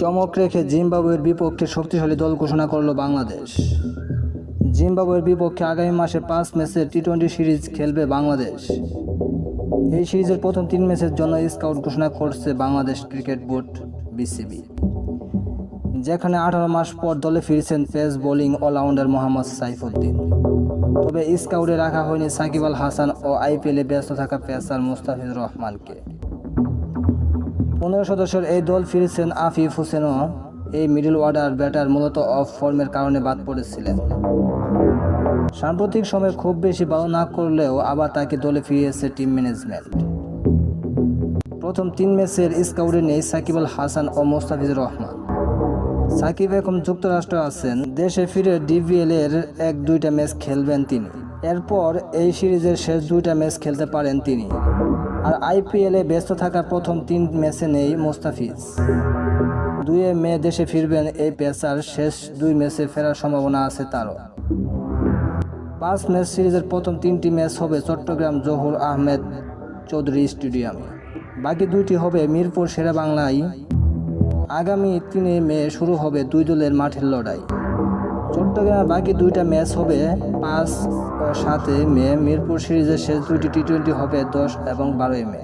চমক রেখে জিম্বাবুয়ের বিপক্ষে শক্তিশালী দল ঘোষণা করল বাংলাদেশ। জিম্বাবুয়ের বিপক্ষে আগামী মাসে পাঁচ ম্যাচের টি টোয়েন্টি সিরিজ খেলবে বাংলাদেশ। এই সিরিজের প্রথম তিন ম্যাচের জন্য স্কাউট ঘোষণা করছে বাংলাদেশ ক্রিকেট বোর্ড বিসিবি। যেখানে আঠারো মাস পর দলে ফিরছেন pace bowling all rounder Mohammad Saifuddin. তবে স্কাউটে রাখা হয়নি সাকিব আল হাসান ও আইপিএলে ব্যস্ত থাকা পেসার মুস্তাফিজুর রহমানকে। পনেরো সদস্যের এই দল ফিরেছেন আফিফ হোসেনও। এই মিডল অর্ডার ব্যাটার মূলত অফ ফর্মের কারণে বাদ পড়েছিলেন। সাম্প্রতিক সময়ে খুব বেশি ভালো না করলেও আবার তাকে দলে ফিরিয়েছে টিম ম্যানেজমেন্ট। প্রথম তিন ম্যাচের স্কাউটে নেই সাকিব আল হাসান ও মোস্তাফিজুর রহমান। সাকিব এখন যুক্তরাষ্ট্রে আছেন। দেশে ফিরে ডিভিএল এর এক দুইটা ম্যাচ খেলবেন তিনি। এরপর এই সিরিজের শেষ দুইটা ম্যাচ খেলতে পারেন তিনি। আর আইপিএলে ব্যস্ত থাকার প্রথম তিন ম্যাচে নেই মোস্তাফিজ। দুয়ে মে দেশে ফিরবেন এই পেসার, শেষ দুই ম্যাচে ফেরার সম্ভাবনা আছে তারও। পাঁচ ম্যাচ সিরিজের প্রথম তিনটি ম্যাচ হবে চট্টগ্রাম জহুর আহমেদ চৌধুরী স্টেডিয়ামে। বাকি দুইটি হবে মিরপুর সেরা বাংলায় আগামী তিনে মে শুরু হবে দুই দলের মাঠের লড়াই। চট্টগ্রামে বাকি দুইটা ম্যাচ হবে পাঁচ ও সাতে মে। মিরপুর সিরিজের শেষ দুইটি টি টোয়েন্টি হবে দশ এবং বারোই মে।